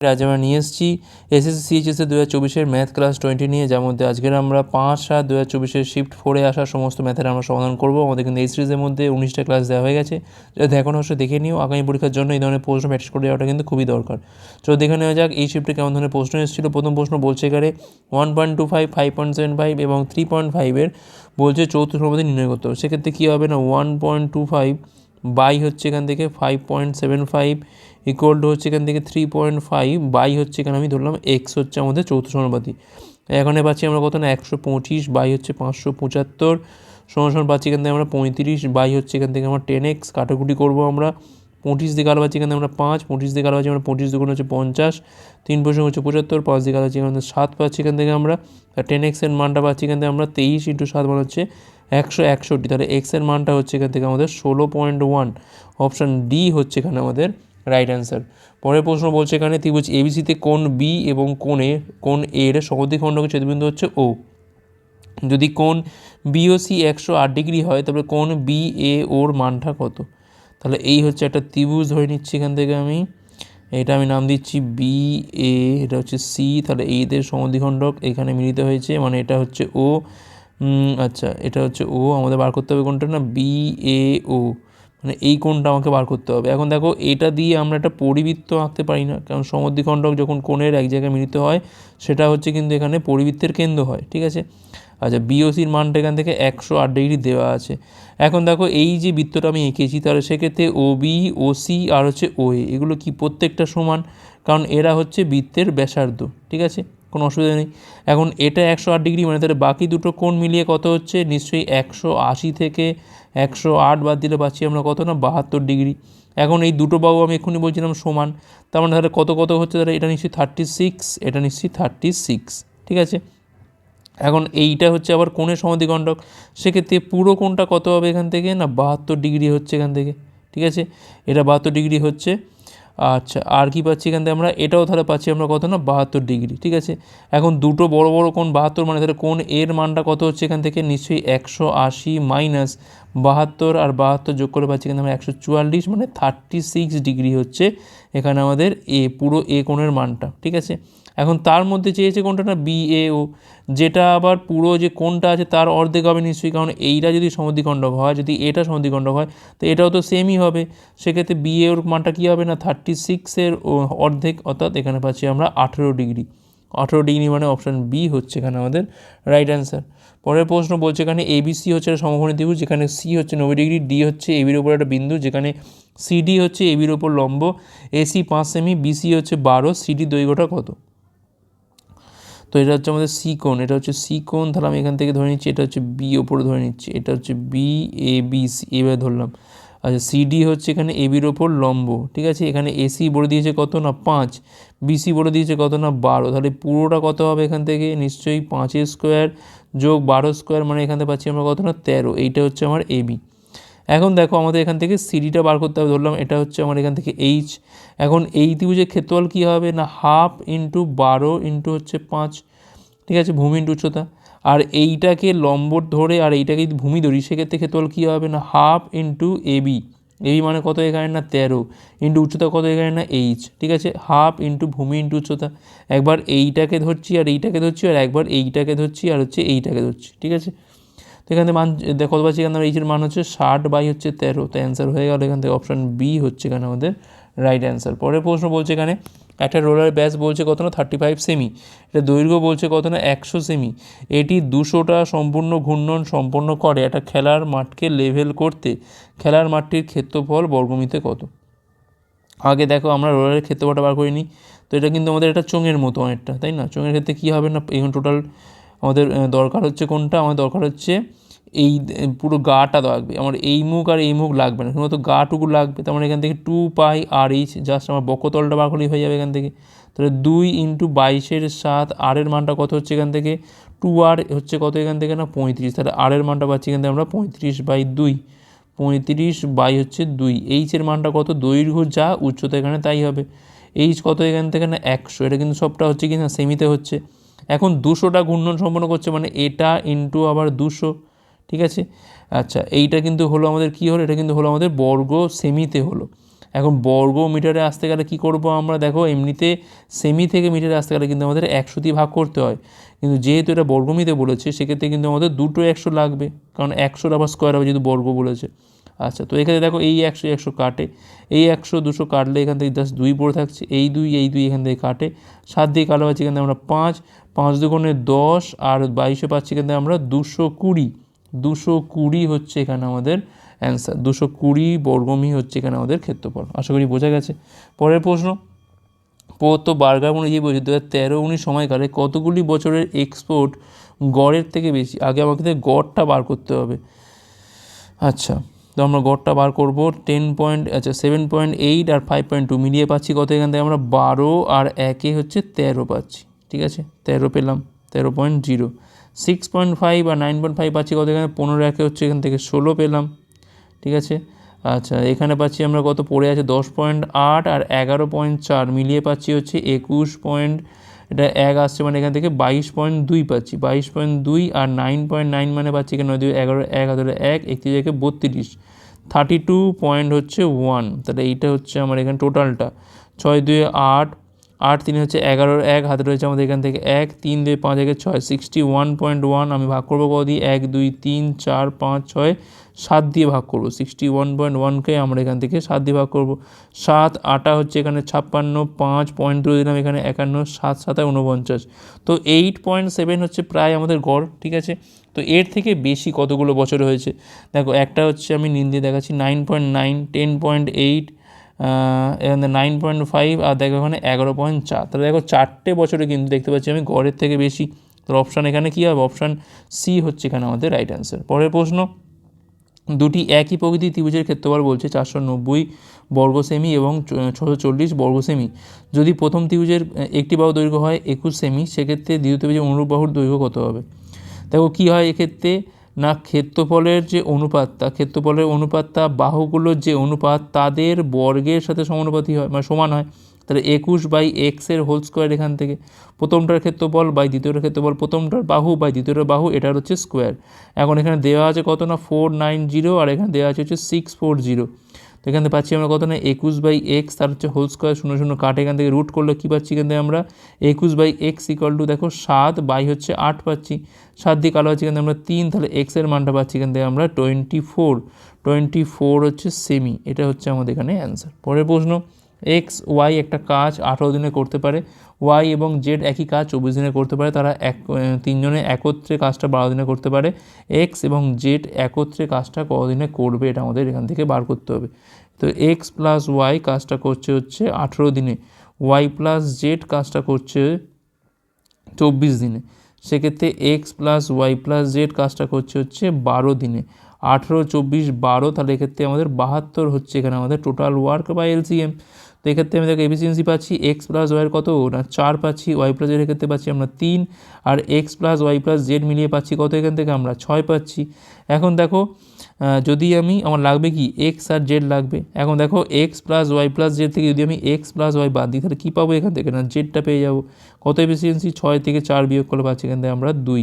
আজ আমরা নিয়ে এসেছি এসএসসি সিএইচএসএ দু হাজার চব্বিশের ম্যাথ ক্লাস টোয়েন্টি নিয়ে, যার মধ্যে আজকের আমরা পাঁচ সাত দু হাজার চব্বিশের শিফট ফোরে আসা সমস্ত ম্যাথের আমরা সমাধান করব। আমাদের কিন্তু এই সিরিজের মধ্যে উনিশটা ক্লাস দেওয়া হয়ে গেছে। যদি এখন অবশ্যই দেখে নিও, আগামী পরীক্ষার জন্য এই ধরনের প্রশ্ন প্র্যাকটিস করে যাওয়াটা কিন্তু খুবই দরকার। চলো দেখে নেওয়া যাক, এই শিফটে কেমন ধরনের প্রশ্ন এসেছিল। প্রথম প্রশ্ন বলছে এখানে one point two five five point seven five এবং থ্রি পয়েন্ট ফাইভের বলছে চৌত্রিশ মধ্যে নির্ণয় করতে হবে। সেক্ষেত্রে কী হবে না one point two five by হচ্ছে এখান থেকে five point seven five equal to হচ্ছে এখান থেকে থ্রি পয়েন্ট ফাইভ বাই হচ্ছে এখানে আমি ধরলাম এক্স হচ্ছে আমাদের চৌথ সমানুপাতি। এখানে পাচ্ছি আমরা কত না? একশো পঁচিশ বাই হচ্ছে পাঁচশো পঁচাত্তর, সমান পাচ্ছি এখান থেকে আমরা পঁয়ত্রিশ বাই হচ্ছে এখান থেকে আমরা টেন এক্স কাটাকুটি করব আমরা। পঁচিশ দিকে আলো পাচ্ছি এখান আমরা পাঁচ, পঁচিশ দিকে আলো পাচ্ছি আমরা পঁচিশ দুগুণ হচ্ছে পঞ্চাশ, তিন পয়সা হচ্ছে পঁচাত্তর, পাঁচ দিকে আলো পাচ্ছি এখান সাত পাচ্ছি এখান থেকে আমরা। টেন এক্সের মানটা পাচ্ছি এখান থেকে আমরা তেইশ ইন্টু সাত মান হচ্ছে একশো একষট্টি, তাহলে এক্সের মানটা হচ্ছে এখান থেকে আমাদের ষোলো পয়েন্ট ওয়ান অপশান ডি হচ্ছে এখানে আমাদের রাইট অ্যান্সার পরের প্রশ্ন বলছে এখানে ত্রিভুজ এবিসিতে কোন বি এবং কোন এ কোন এর সমদ্বিখণ্ডকে ছেদবিন্দু হচ্ছে ও যদি কোন বিওসি একশো আট ডিগ্রি হয় তবে কোন বি এ ওর মানটা কত? তাহলে এই হচ্ছে একটা ত্রিভুজ ধরে নিচ্ছি এখান থেকে আমি। এটা আমি নাম দিচ্ছি বি এ এটা হচ্ছে সি তাহলে এইদের সমদ্বিখণ্ডক এখানে মিলিত হয়েছে মানে এটা হচ্ছে ও আচ্ছা এটা হচ্ছে ও আমাদের বার করতে হবে কোনটা না? বি এ ও মানে এই কোণটা আমাকে বার করতে হবে। এখন দেখো, এটা দিয়ে আমরা একটা পরিবৃত্ত আঁকতে পারি না, কারণ সমদ্বিখণ্ডক যখন কোণের এক জায়গায় মিলিত হয়, সেটা হচ্ছে কিন্তু এখানে পরিবৃত্তের কেন্দ্র হয়, ঠিক আছে? আচ্ছা বিওসির মানটা এখান থেকে একশো আট ডিগ্রি দেওয়া আছে। এখন দেখো, এই যে বৃত্তটা আমি এঁকেছি, তাহলে সেক্ষেত্রে ও বি ও সি আর হচ্ছে ও এ এগুলো কি প্রত্যেকটা সমান? কারণ এরা হচ্ছে বৃত্তের ব্যাসার্ধ, ঠিক আছে? কোনো অসুবিধা নেই। এখন এটা একশো আট ডিগ্রি মানে তাহলে বাকি দুটো কোণ মিলিয়ে কত হচ্ছে? নিশ্চয়ই একশো আশি থেকে একশো আট বাদ দিলে পাচ্ছি আমরা কত না? বাহাত্তর ডিগ্রি। এখন এই দুটো বাবু আমি এক্ষুনি বলছিলাম সমান। তার মানে তাহলে কত কত হচ্ছে? তাহলে এটা নিশ্চয়ই থার্টি সিক্স এটা নিশ্চয়ই থার্টি সিক্স ঠিক আছে? এখন এইটা হচ্ছে আবার কোণের সমাধিকণ্ডক। সেক্ষেত্রে পুরো কোণটা কত হবে এখান থেকে? না, বাহাত্তর ডিগ্রি হচ্ছে এখান থেকে, ঠিক আছে? এটা বাহাত্তর ডিগ্রি হচ্ছে। আচ্ছা আর কি পাচ্ছি এখান থেকে আমরা? এটাও তাহলে পাচ্ছি আমরা কত না? বাহাত্তর ডিগ্রি, ঠিক আছে? এখন দুটো বড় বড় কোণ, বাহাত্তর মানে তাহলে কোন এর মানটা কত হচ্ছে এখান থেকে? নিশ্চয়ই একশো আশি মাইনাস বাহাত্তর আর বাহাত্তর যোগ করে পাচ্ছি এখানে আমরা একশো চুয়াল্লিশ মানে থার্টি সিক্স ডিগ্রি হচ্ছে এখানে আমাদের এ পুরো এ কোণের মানটা, ঠিক আছে? এখন তার মধ্যে চেয়েছে কোনটা না? বি এ ও যেটা আবার পুরো যে কোনটা আছে তার অর্ধেক হবে নিশ্চয়ই, কারণ এইটা যদি সমদ্বিখণ্ডক হয়, যদি এটা সমদ্বিখণ্ডক হয়, তো এটাও তো সেমই হবে। সেক্ষেত্রে বি এর মানটা কী হবে না? থার্টি সিক্সের অর্ধেক, অর্থাৎ এখানে পাচ্ছি আমরা আঠেরো ডিগ্রি আঠেরো ডিগ্রি মানে অপশান বি হচ্ছে এখানে আমাদের রাইট অ্যান্সার পরের প্রশ্ন বলছে এখানে এবিসি হচ্ছে একটা সমকোণী ত্রিভুজ, যেখানে সি হচ্ছে নব্বই ডিগ্রি ডি হচ্ছে এবির ওপর একটা বিন্দু, যেখানে সিডি হচ্ছে এবির ওপর লম্ব এসি পাঁচ সেমি বিসি হচ্ছে বারো সিডি দৈর্ঘ্যটা কত? তো এটা হচ্ছে আমাদের সি কোণ, এটা হচ্ছে সি কোণ, তাহলে আমি এখান থেকে ধরে নিচ্ছি, এটা হচ্ছে বি ওপরে ধরে নিচ্ছি, এটা হচ্ছে বি এ বি সি এভাবে ধরলাম। আচ্ছা সিডি হচ্ছে এখানে এবির ওপর লম্ব, ঠিক আছে? এখানে এসি বলে দিয়েছে কত না? পাঁচ। বিসি বলে দিয়েছে কত না? বারো। তাহলে পুরোটা কত হবে এখান থেকে? নিশ্চয়ই পাঁচের স্কোয়ার যোগ বারো স্কোয়ার মানে এখান থেকে পাচ্ছি আমরা কত না? তেরো। এইটা হচ্ছে আমার এবি এখন দেখো আমাদের এখান থেকে সিডিটা বার করতে হবে, ধরলাম এটা হচ্ছে আমার এখান থেকে এইচ এখন এই ত্রিভুজের ক্ষেত্রফল কী হবে? না হাফ ইন্টু বারো ইন্টু হচ্ছে পাঁচ, ঠিক আছে? ভূমি ইন্টু উচ্চতা। আর এইটাকে লম্ব ধরে আর এইটাকে যদি ভূমি ধরি, সেক্ষেত্রে ক্ষেত্রফল কী হবে না? হাফ ইন্টু এবি এবি মানে কত এখানে না? তেরো। ইন্টু উচ্চতা কত এখানে না? এইচ ঠিক আছে? হাফ ইন্টু ভূমি ইন্টু উচ্চতা। একবার এইটাকে ধরছি আর এইটাকে ধরছি আর একবার এইটাকে ধরছি আর হচ্ছে এইটাকে ধরছি। ঠিক আছে? তো এখানে মান, দেখো পাচ্ছি? এখানে এইচের মান হচ্ছে ষাট বাই হচ্ছে তেরো। তো অ্যান্সার হয়ে গেল এখান থেকে। অপশান বি হচ্ছে এখানে আমাদের রাইট অ্যান্সার পরের প্রশ্ন বলছে এখানে একটা রোলার ব্যাস বলছে কত না থার্টি ফাইভ সেমি এটা দৈর্ঘ্য বলছে কত না, একশো সেমি এটি দুশোটা সম্পূর্ণ ঘূর্ণন সম্পন্ন করে একটা খেলার মাঠকে লেভেল করতে। খেলার মাঠটির ক্ষেত্রফল বর্গমিতে কত? আগে দেখো আমরা রোলারের ক্ষেত্রফলটা বার করিনি, তো এটা কিন্তু আমাদের একটা চোঙের মতো অনেকটা, তাই না? চোঙের ক্ষেত্রে কী হবে না এখন টোটাল আমাদের দরকার হচ্ছে কোনটা? আমাদের দরকার হচ্ছে এই পুরো গাটা লাগবে। আমার এই মুখ আর এই মুখ লাগবে না। শুধুমাত্র গাটুকু লাগবে। তার মানে এখান থেকে two pi r h just আমার বকতলটা বার হয়ে যাবে এখান থেকে। তাহলে দুই ইন্টু বাইশের সাত আরের মানটা কত হচ্ছে এখান থেকে? টু আর হচ্ছে কত এখান থেকে না? পঁয়ত্রিশ। তাহলে আরের মানটা পাচ্ছি এখান থেকে আমরা পঁয়ত্রিশ বাই দুই। পঁয়ত্রিশ বাই হচ্ছে দুই। এইচের মানটা কত? দৈর্ঘ্য যা উচ্চতা এখানে তাই হবে। এইচ কত এখান থেকে না? একশো। এটা কিন্তু সবটা হচ্ছে কি না? সেমিতে হচ্ছে। এখন দুশোটা ঘূর্ণন সম্পন্ন করছে মানে এটা ইন্টু আবার দুশো। ঠিক আছে? আচ্ছা এইটা কিন্তু হলো আমাদের কী হলো? এটা কিন্তু হলো আমাদের বর্গ সেমিতে হলো। এখন বর্গ মিটারে আসতে গেলে কি করব আমরা? দেখো, এমনিতে সেমি থেকে মিটারে আসতে গেলে কিন্তু আমাদের একশো দিয়ে ভাগ করতে হয়। কিন্তু যেহেতু এটা বর্গমিতে বলেছে, সেক্ষেত্রে কিন্তু আমাদের দুটো একশো লাগবে। কারণ একশোর আবার স্কোয়ার হবে যেহেতু বর্গ বলেছে। আচ্ছা তো এখানে দেখো, এই একশো একশো কাটে। এই একশো, দুশো কাটলে এখান থেকে জাস্ট দুই পড়ে থাকছে। এই দুই এই দুই এখান থেকে কাটে। সাত দিয়ে কালো পাচ্ছি এখান থেকে আমরা পাঁচ। পাঁচ দুগুণে দশ আর বাইশে পাচ্ছি এখান থেকে আমরা দুশো কুড়ি। দুশো কুড়ি হচ্ছে এখানে আমাদের অ্যান্সার দুশো কুড়ি বর্গমি হচ্ছে এখানে আমাদের ক্ষেত্রফল। আশা করি বোঝা গেছে। পরের প্রশ্ন, প্রদত্ত বার্গার অনুযায়ী বলছি দু হাজার তেরো উনিশ সময়কালে কতগুলি বছরের এক্সপোর্ট গড়ের থেকে বেশি? আগে আমাকে গড়টা বার করতে হবে। আচ্ছা তো আমরা গড়টা বার করব। টেন পয়েন্ট আচ্ছা সেভেন পয়েন্ট এইট আর ফাইভ পয়েন্ট টু মিলিয়ে পাচ্ছি কত এখান থেকে? আমরা বারো আর একে হচ্ছে তেরো পাচ্ছি। ঠিক আছে? তেরো পেলাম, তেরো point zero six point five আর নাইন পয়েন্ট ফাইভ পাচ্ছি কত? এখানে পনেরো একে হচ্ছে এখান থেকে ষোলো পেলাম। ঠিক আছে? আচ্ছা এখানে পাচ্ছি আমরা কত? পড়ে আছে দশ পয়েন্ট আট আর এগারো পয়েন্ট চার। মিলিয়ে পাচ্ছি হচ্ছে একুশ পয়েন্ট এটা এক আসছে মানে এখান থেকে বাইশ পয়েন্ট দুই পাচ্ছি। বাইশ পয়েন্ট দুই আর নাইন পয়েন্ট নাইন মানে পাচ্ছি এখানে দুই, এগারো, এক হাজার এক, একত্রিশ, একে বত্রিশ। থার্টি টু পয়েন্ট হচ্ছে ওয়ান তাহলে এইটা হচ্ছে আমার এখানে টোটালটা ছয় দুয়ে আট আট তিন হচ্ছে এগারোর এক, হাতে রয়েছে আমাদের এখান থেকে এক, তিন দুই পাঁচ একে ছয় সিক্সটি ওয়ান পয়েন্ট ওয়ান আমি ভাগ করব কত দিয়ে? এক, দুই, তিন, চার, পাঁচ, ছয়, সাত দিয়ে ভাগ করব। সিক্সটি ওয়ান পয়েন্ট ওয়ানকে আমরা এখান থেকে সাত দিয়ে ভাগ করব। সাত, আটা হচ্ছে এখানে ছাপ্পান্ন, পাঁচ পয়েন্ট তুলে দিলাম এখানে একান্ন, সাত সাতায় উনপঞ্চাশ তো এইট পয়েন্ট সেভেন হচ্ছে প্রায় আমাদের গড়, ঠিক আছে? তো এর থেকে বেশি কতগুলো বছর হয়েছে? দেখো, একটা হচ্ছে আমি নিন দেখাচ্ছি nine point nine ten point eight এখানে নাইন পয়েন্ট ফাইভ আর দেখো এখানে এগারো পয়েন্ট চার। তাহলে দেখো চারটে বছরে কিন্তু দেখতে পাচ্ছি আমি গড়ের থেকে বেশি। তো অপশান এখানে কী হবে? অপশান সি হচ্ছে এখানে আমাদের রাইট অ্যান্সার পরের প্রশ্ন, দুটি একই প্রকৃতির ত্রিভুজের ক্ষেত্রফল বলছে চারশো নব্বই বর্গ সেমি এবং ছশো চল্লিশ বর্গ সেমি। যদি প্রথম ত্রিভুজের একটি বাহু দৈর্ঘ্য হয় একুশ সেমি, সেক্ষেত্রে দ্বিতীয় ত্রিভুজের অনুরূপ বাহুর দৈর্ঘ্য কত হবে? দেখো কী হয় এক্ষেত্রে? না ক্ষেত্রফলের যে অনুপাত, তা ক্ষেত্রফলের অনুপাত, তা বাহুগুলোর যে অনুপাত, তাদের বর্গের সাথে সমানুপাতি হয় মানে সমান হয়। তাহলে একুশ বাই এক্সের হোল স্কোয়ার এখান থেকে। প্রথমটার ক্ষেত্রফল বাই দ্বিতীয়টার ক্ষেত্রফল, প্রথমটার বাহু বাই দ্বিতীয়টার বাহু, এটার হচ্ছে স্কোয়ার এখন এখানে দেওয়া আছে কত না? ফোর নাইন জিরো আর এখানে দেওয়া আছে হচ্ছে সিক্স ফোর জিরো তো এখান থেকে পাচ্ছি আমরা কত না? একুশ বাই এক্স তার হচ্ছে হোল স্কোয়ার শূন্য শূন্য কাট এখান থেকে রুট করলে কী পাচ্ছি এখান থেকে আমরা? একুশ বাই এক্স ইকাল টু দেখো সাত বাই হচ্ছে আট পাচ্ছি। সাত দিয়ে কালো পাচ্ছি এখান থেকে আমরা তিন, তাহলে এক্সের মানটা পাচ্ছি এখান থেকে আমরা টোয়েন্টি ফোর টোয়েন্টি ফোর হচ্ছে সেমি এটা হচ্ছে আমাদের এখানে অ্যান্সার পরের প্রশ্ন এক্স ওয়াই একটা কাজ আঠারো দিনে করতে পারে ওয়াই এবং জেড একই কাজ চব্বিশ দিনে করতে পারে, তারা এক তিনজনে একত্রে কাজটা বারো দিনে করতে পারে। এক্স এবং জেড একত্রে কাজটা কতদিনে করবে, এটা আমাদের এখান থেকে বার করতে হবে। তো এক্স প্লাস ওয়াই কাজটা করছে হচ্ছে আঠেরো দিনে ওয়াই প্লাস জেড কাজটা করছে চব্বিশ দিনে। সেক্ষেত্রে x plus y plus z কাজটা করছে হচ্ছে বারো দিনে। আঠেরো, চব্বিশ, বারো, তাহলে এক্ষেত্রে আমাদের বাহাত্তর হচ্ছে এখানে আমাদের টোটাল ওয়ার্ক বা এলসিএম তো এক্ষেত্রে আমি দেখো এফিসিয়েন্সি পাচ্ছি এক্স প্লাস ওয়াইয়ের কত? না, চার পাচ্ছি ওয়াই প্লাস জেড ক্ষেত্রে পাচ্ছি আমরা তিন, আর x plus y plus z মিলিয়ে পাচ্ছি কত এখান থেকে? আমরা ছয় পাচ্ছি। এখন দেখো যদি আমি, আমার লাগবে কি? এক্স আর জেড লাগবে। এখন দেখো x plus y plus z থেকে যদি আমি এক্স প্লাস ওয়াই বাদ দিই, তাহলে কী পাবো এখান থেকে? না জেডটা পেয়ে যাব। কত এফিসিয়েন্সি ছয় থেকে চার বিয়োগ করলে পাচ্ছি এখান থেকে আমরা দুই।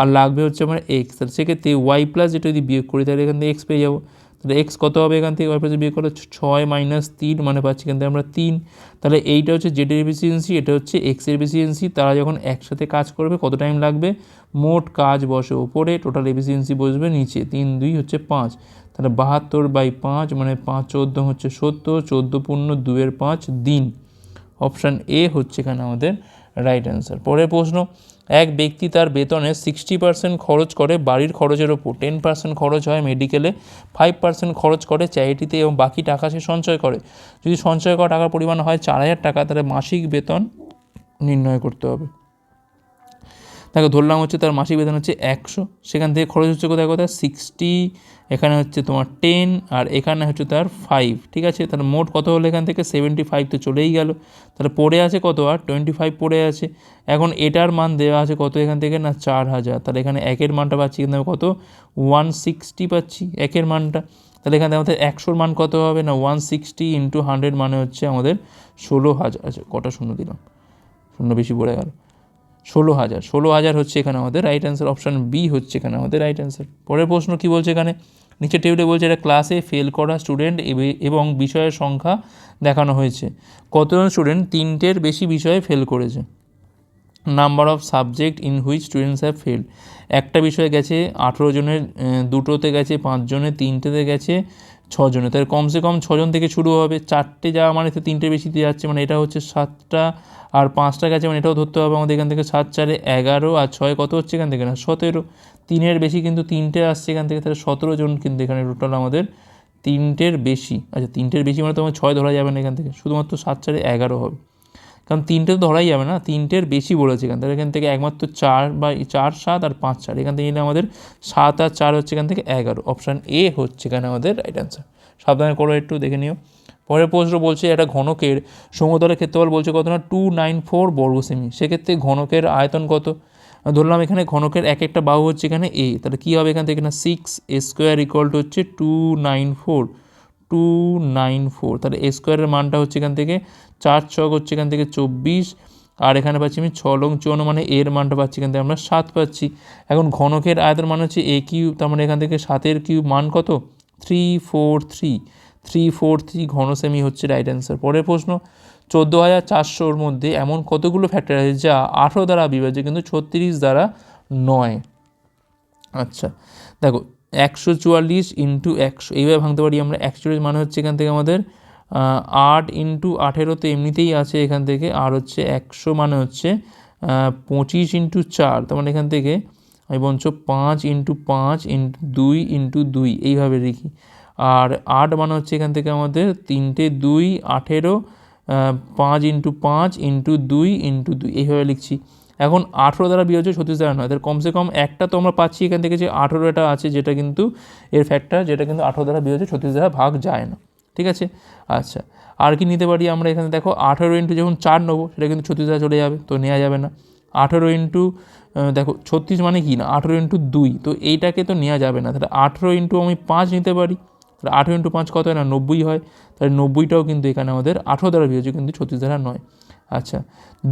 আর লাগবে হচ্ছে আমার এক্স তাহলে সেক্ষেত্রে ওয়াই প্লাস যেটা যদি বিয়োগ করি, তাহলে এখান থেকে এক্স পেয়ে যাব। তাহলে এক্স কত হবে এখান থেকে? ওয়াই প্লাস বিয়োগ করলে ছয় মাইনাস তিন মানে পাচ্ছি এখান থেকে আমরা তিন। তাহলে এইটা হচ্ছে জেডের এফিসিয়েন্সি এটা হচ্ছে এক্সের এফিসিয়েন্সি তারা যখন একসাথে কাজ করবে, কত টাইম লাগবে? মোট কাজ বসে ওপরে টোটাল এফিসিয়েন্সি বসবে নিচে। তিন, দুই হচ্ছে পাঁচ। তাহলে বাহাত্তর বাই পাঁচ মানে পাঁচ, চোদ্দ হচ্ছে সত্তর, চোদ্দ পূর্ণ দুয়ের পাঁচ, দিন। অপশান এ হচ্ছে এখানে আমাদের রাইট অ্যান্সার পরের প্রশ্ন এক ব্যক্তি তার বেতনে সিক্সটি পার্সেন্ট খরচ করে, বাড়ির খরচের ওপর টেন পার্সেন্ট খরচ হয় মেডিকেলে ফাইভ পার্সেন্ট খরচ করে চ্যারিটিতে এবং বাকি টাকা সে সঞ্চয় করে। যদি সঞ্চয় করা টাকার পরিমাণ হয় চার হাজার টাকা, তাহলে মাসিক বেতন নির্ণয় করতে হবে। তাকে ধরলাম হচ্ছে তার মাসিক বেতন হচ্ছে একশো, সেখান থেকে খরচ হচ্ছে কোথায় কোথায়? সিক্সটি এখানে হচ্ছে তোমার টেন আর এখানে হচ্ছে তার ফাইভ ঠিক আছে? তাহলে মোট কত হলো এখান থেকে? সেভেন্টি ফাইভ তো চলেই গেল। তাহলে পড়ে আছে কত? আর টোয়েন্টি ফাইভ পড়ে আছে। এখন এটার মান দেওয়া আছে কত এখান থেকে? না, চার হাজার। তাহলে এখানে একের মানটা পাচ্ছি কিন্তু কত? ওয়ান সিক্সটি পাচ্ছি একের মানটা। তাহলে এখানে আমাদের একশোর মান কত হবে? না ওয়ান সিক্সটি ইন্টু হান্ড্রেড মানে হচ্ছে আমাদের ষোলো হাজার। আচ্ছা কটা শূন্য দিলাম? শূন্য বেশি পড়ে গেল। ষোলো হাজার ষোলো হাজার হচ্ছে এখানে আমাদের রাইট অ্যান্সার অপশান বি হচ্ছে এখানে আমাদের রাইট অ্যান্সার পরের প্রশ্ন কী বলছে এখানে? নিচে টেবিলে বলছে এটা ক্লাসে ফেল করা স্টুডেন্ট এবং বিষয়ের সংখ্যা দেখানো হয়েছে। কতজন স্টুডেন্ট তিনটের বেশি বিষয়ে ফেল করেছে? Number of subject in which students have fail একটা বিষয়ে গেছে আঠেরো জনের দুটোতে গেছে পাঁচজনে তিনটেতে গেছে ছজনে। তাহলে কমসে কম ছজন থেকে শুরু হবে। চারটে যাওয়া মানে তো তিনটে দিয়ে যাচ্ছে মানে এটা হচ্ছে সাতটা আর পাঁচটা গেছে মানে এটাও ধরতে হবে আমাদের এখান থেকে। সাত, চারে এগারো আর ছয় কত হচ্ছে এখান থেকে না? সতেরো। তিনের বেশি কিন্তু তিনটে আসছে এখান থেকে, তাহলে সতেরো জন কিন্তু এখানে টোটাল আমাদের তিনটের বেশি। আচ্ছা তিনটের বেশি মানে তোমার ছয় ধরা যাবে না এখান থেকে। শুধুমাত্র সাত, চারে এগারো হবে। কারণ তিনটে তো ধরাই যাবে না, তিনটের বেশি বলেছে এখান থেকে। এখান থেকে একমাত্র চার বা চার, সাত আর পাঁচ, চার। এখান থেকে নিলে আমাদের সাত আর চার হচ্ছে এখান থেকে এগারো। অপশান এ হচ্ছে এখানে আমাদের রাইট অ্যান্সার সাবধানে করো একটু, দেখে নিও। পরের প্রশ্ন বলছে একটা ঘনকের সমতলের ক্ষেত্রফল বলছে কত না? টু নাইন ফোর বর্গ সেমি সেক্ষেত্রে ঘনকের আয়তন কত? ধরলাম এখানে ঘনকের এক একটা বাহু হচ্ছে এখানে এ তাহলে কী হবে এখান থেকে? না six a square equal to হচ্ছে two nine four two nine four তাহলে এ স্কোয়ারের মানটা হচ্ছে এখান থেকে চার ছক হচ্ছে এখান থেকে চব্বিশ। আর এখানে পাচ্ছি আমি ছ লং চুয়ান্ন মানে এর মানটা পাচ্ছি এখান থেকে আমরা সাত পাচ্ছি। এখন ঘনকের আয়তন মান হচ্ছে এ কিউব তার মানে এখান থেকে সাতের কিউব মান কত? Three four three three four three ঘন সেমি হচ্ছে রাইট অ্যান্সার পরের প্রশ্ন, চোদ্দ হাজার চারশোর মধ্যে এমন কতগুলো ফ্যাক্টর আছে যা আঠেরো দ্বারা বিভাজ্য, কিন্তু ছত্রিশ দ্বারা নয়? আচ্ছা দেখো একশো চুয়াল্লিশ ইন্টু একশো, এইভাবে ভাঙতে পারি আমরা। একশো চল্লিশ মানে হচ্ছে এখান থেকে আমাদের আট ইন্টু আঠেরো তো এমনিতেই আছে এখান থেকে। আর হচ্ছে একশো মানে হচ্ছে পঁচিশ ইন্টু চার। তার মানে এখান থেকে আমি বলছো পাঁচ ইন্টু পাঁচ ইন্টু দুই ইন্টু দুই, এইভাবে লিখি। আর আট মানে হচ্ছে এখান থেকে আমাদের তিনটে দুই আঠেরো পাঁচ ইন্টু পাঁচ ইন্টু দুই ইন্টু দুই, এইভাবে লিখছি। এখন আঠেরো দ্বারা বিয়োজ্য ছত্রিশ দ্বারা নয়। তাহলে কমসে কম একটা তো আমরা পাচ্ছি এখান থেকে যে আঠেরোটা আছে, যেটা কিন্তু এর ফ্যাক্টর যেটা কিন্তু আঠেরো দ্বারা বিয়োজ্য ছত্রিশ দ্বারা ভাগ যায় না। ঠিক আছে? আচ্ছা আর কি নিতে পারি আমরা এখানে? দেখো, আঠেরো ইন্টু যখন চার নেব, সেটা কিন্তু ছত্রিশ দ্বারা চলে যাবে, তো নেওয়া যাবে না। আঠেরো ইন্টু দেখো, ছত্রিশ মানে কি না? আঠেরো ইন্টু দুই, তো এইটাকে তো নেওয়া যাবে না। তাহলে আঠেরো ইন্টু আমি পাঁচ নিতে পারি। তাহলে আঠেরো ইন্টু পাঁচ কত হয় না? নব্বই হয়। তাহলে নব্বইটাও কিন্তু এখানে আমাদের আঠেরো দ্বারা বিয়োজ্য কিন্তু ছত্রিশ দ্বারা নয়। আচ্ছা